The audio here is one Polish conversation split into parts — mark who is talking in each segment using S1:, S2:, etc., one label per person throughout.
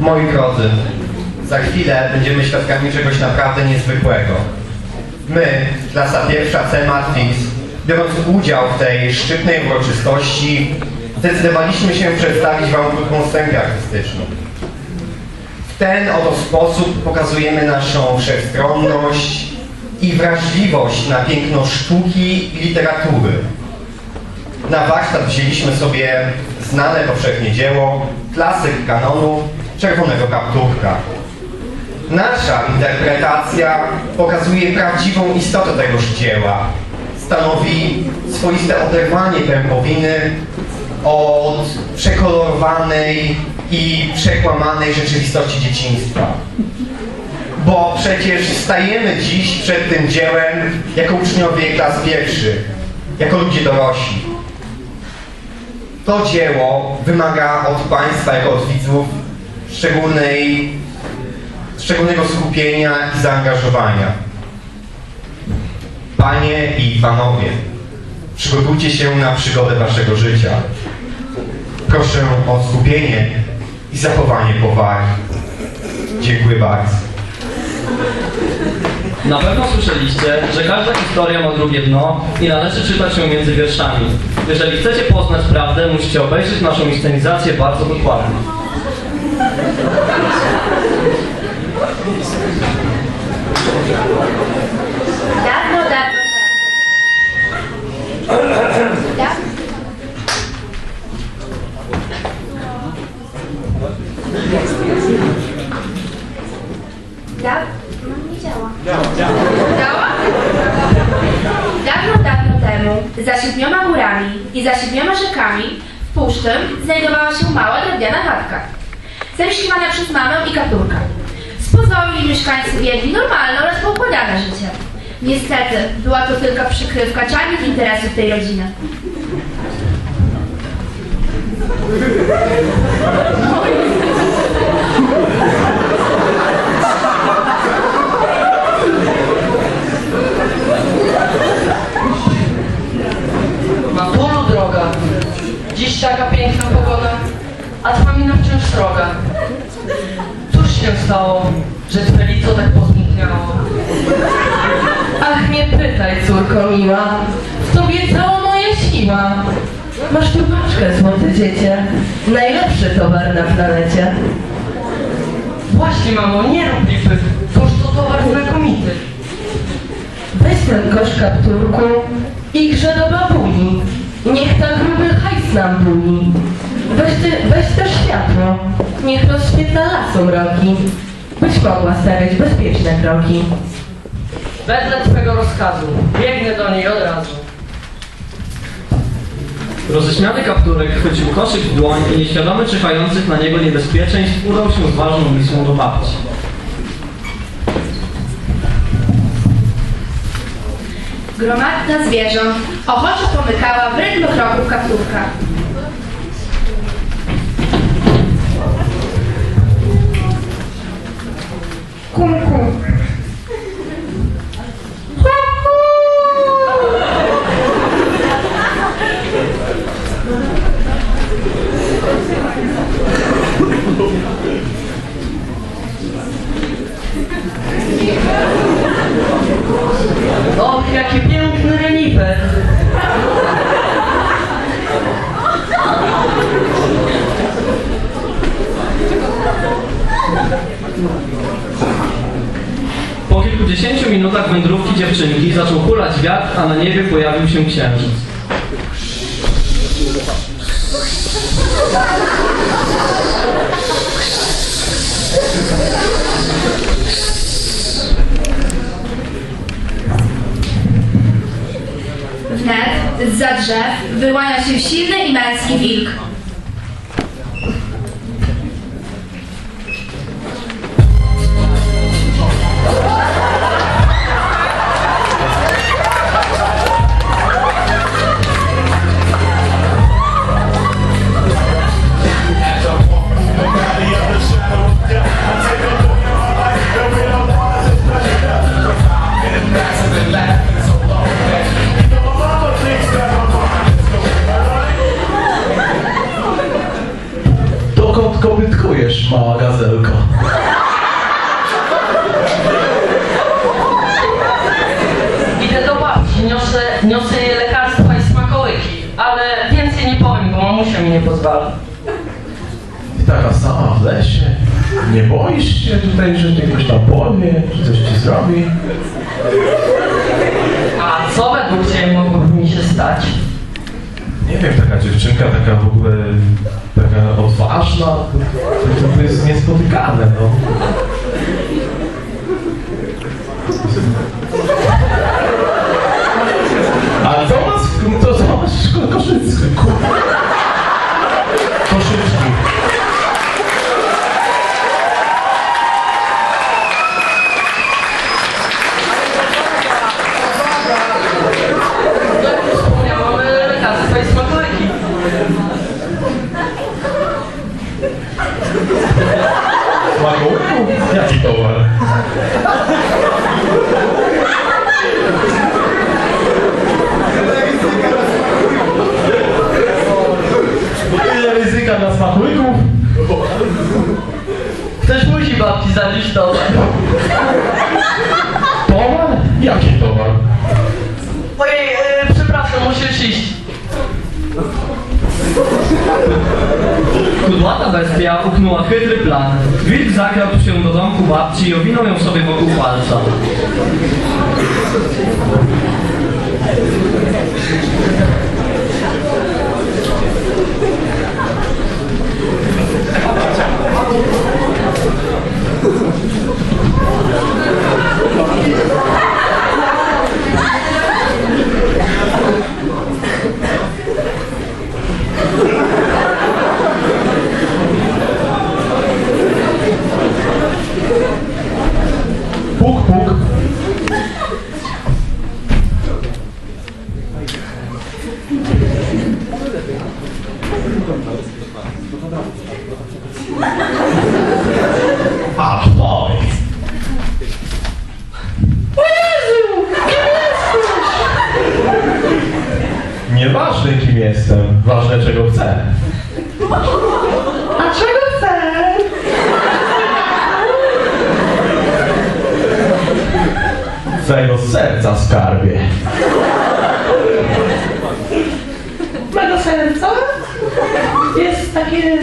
S1: Moi drodzy, za chwilę będziemy świadkami czegoś naprawdę niezwykłego. My, klasa pierwsza C Matrix, biorąc udział w tej szczytnej uroczystości, zdecydowaliśmy się przedstawić Wam krótką scenkę artystyczną. W ten oto sposób pokazujemy naszą wszechstronność i wrażliwość na piękno sztuki i literatury. Na warsztat wzięliśmy sobie znane powszechnie dzieło, klasyk kanonu Czerwonego Kapturka. Nasza interpretacja pokazuje prawdziwą istotę tegoż dzieła. Stanowi swoiste oderwanie pępowiny od przekolorowanej i przekłamanej rzeczywistości dzieciństwa. Bo przecież stajemy dziś przed tym dziełem jako uczniowie klas pierwszych, jako ludzie dorośli. To dzieło wymaga od Państwa, jako od widzów, szczególnej, szczególnego skupienia i zaangażowania. Panie i Panowie, przygotujcie się na przygodę Waszego życia. Proszę o skupienie i zachowanie powagi. Dziękuję bardzo.
S2: Na pewno słyszeliście, że każda historia ma drugie dno i należy czytać ją między wierszami. Jeżeli chcecie poznać prawdę, musicie obejrzeć naszą inscenizację bardzo dokładnie.
S3: Dawno, dawno temu. Za siedmioma górami i za siedmioma rzekami w puszczy znajdowała się mała drewniana chatka. Zamieszkiwana przez mamę i kapturka. Z pozoru jej mieszkańcy wiedli normalne oraz poukładane życie. Niestety, była to tylko przykrywka czarnych interesów tej rodziny.
S4: Najlepszy towar na planecie. Właśnie, mamo, nie rób lipy, toż to towar znakomity. Weź ten kosz kapturku i grze do babuni. Niech ta gruby hajs nam buli. Weź, ty, weź też światło. Niech rozświetla lasu mroki. Byś mogła stawiać bezpieczne kroki. Wedle twego rozkazu. Biegnę do niej od razu.
S2: Roześmiany kapturek chwycił koszyk w dłoń i nieświadomy czyhających na niego niebezpieczeństw udał się z ważną misją do babci.
S3: Gromadna zwierząt ochoczo pomykała w rytm kroków kapturka. Wnet zza drzew wyłania się silny i męski wilk.
S4: Niosę, lekarstwa i smakołyki, ale więcej nie powiem, bo mamusia mi nie pozwala.
S5: Ty taka sama w lesie. Nie boisz się tutaj, że ty ktoś tam powie, że coś ci zrobi?
S4: A co według Ciebie mogłoby mi się stać?
S5: Nie wiem, taka dziewczynka, taka w ogóle, taka odważna, to, to, to jest niespotykane, no.
S2: ハハハハ! Zakradł się do domku babci i owinął ją sobie wokół palca.
S5: Puk, Twojego serca skarbie.
S6: mego serca jest takie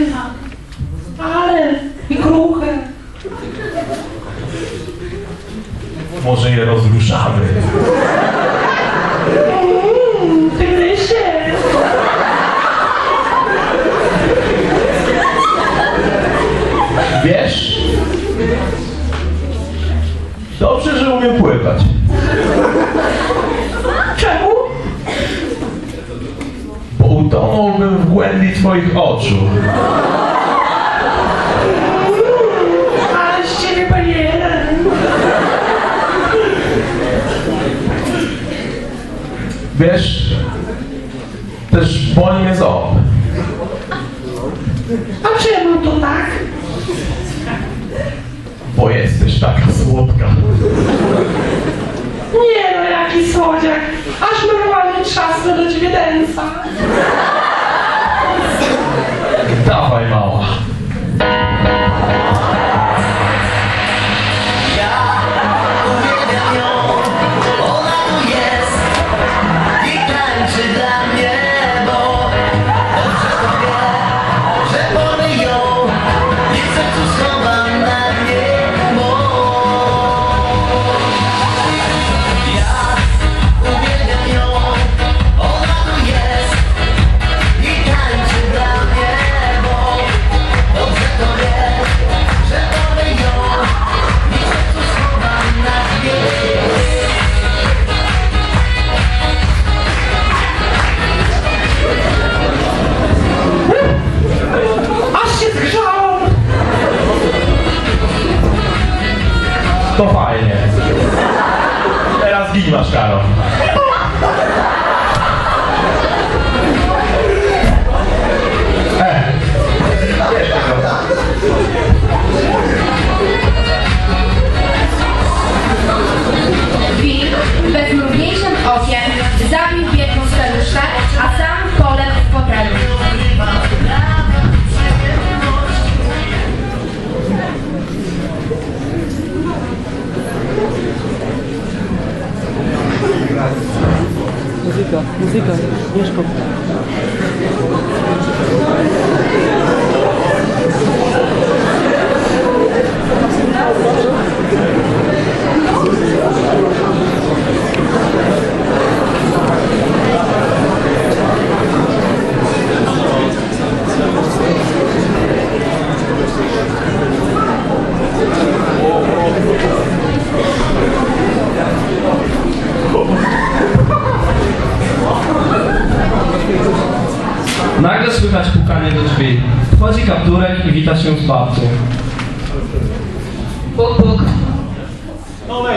S6: ale i kruche.
S5: Może je rozruszamy. Oczu.
S6: Ale z ciebie bajerem.
S5: Wiesz? Też boli mnie ząb.
S6: A czemu to tak?
S5: Bo jesteś taka słodka.
S6: Nie no, jaki słodziak. Aż normalnie trzasnę do ciebie dęsa.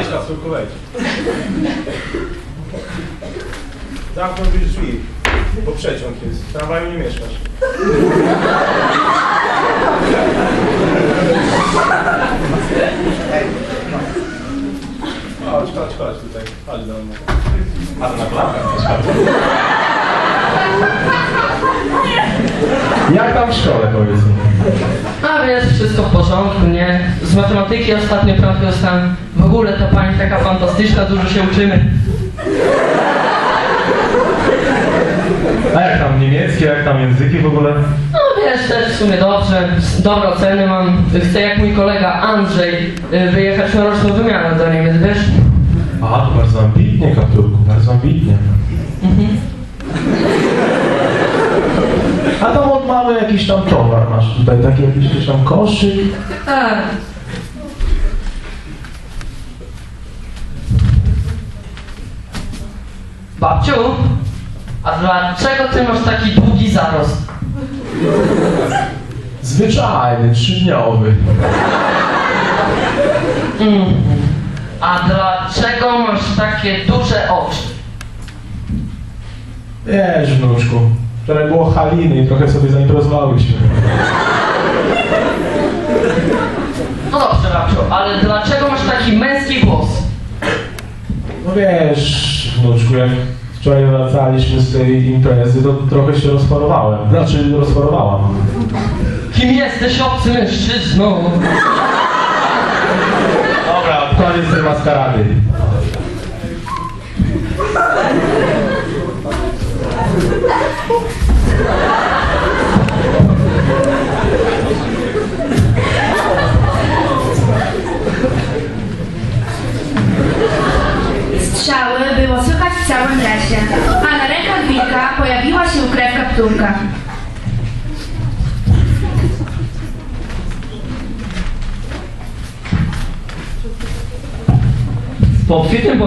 S7: Wejdź, Kacurku, wejdź. Zamknąć drzwi, bo przeciąg jest. W tramwaju nie mieszkasz. Chodź, chodź, chodź tutaj. Chodź do mnie.
S5: Jak tam w szkole, powiedz mi?
S4: A wiesz, wszystko w porządku, nie? Z matematyki ostatnio piątkę dostałem. W ogóle ta pani taka fantastyczna, dużo się uczymy.
S5: A jak tam niemieckie, jak tam języki w ogóle?
S4: No wiesz, też w sumie dobrze, dobre oceny mam. Chcę jak mój kolega Andrzej y, wyjechać na roczną wymianę do Niemiec, wiesz?
S5: A, to bardzo ambitnie, kapturku, bardzo ambitnie. A tam od mamy jakiś tam towar masz tutaj, taki jakiś, jakiś tam koszyk.
S4: Tak. Babciu, a dlaczego ty masz taki długi zarost?
S5: Zwyczajny, trzydniowy.
S4: Mm. A dlaczego masz takie duże oczy?
S5: Wiesz, wnuczku, wczoraj było Haliny i trochę sobie zaimprozowałyśmy.
S4: No dobrze, babciu, ale dlaczego masz taki męski głos?
S5: No wiesz, wnuczku, jak wczoraj wracaliśmy z tej imprezy, to trochę się rozparowałem. Znaczy, rozparowałam.
S4: Kim jesteś obcy mężczyzną?
S5: Dobra, koniec tej maskarady.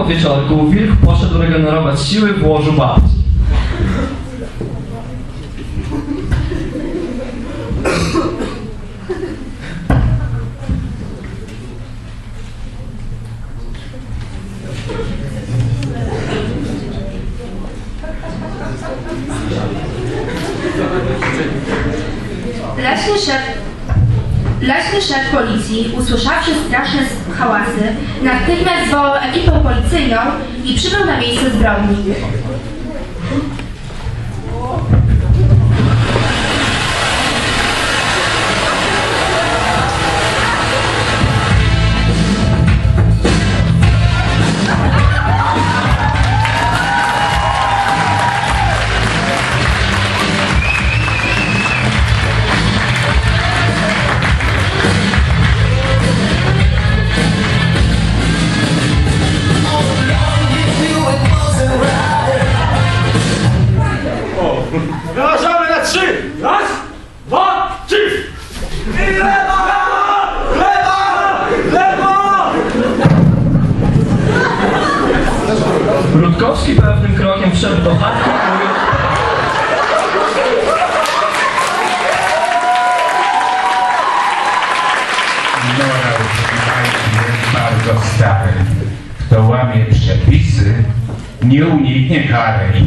S2: Obfitym powieczorku wilk poszedł regenerować siły w łożu babci.
S3: Leśny szef, leśny szef policji, usłyszawszy straszne hałasy, natychmiast zwołał policyjną i przybył na miejsce zbrodni.
S8: Kto łamie przepisy, nie uniknie kary.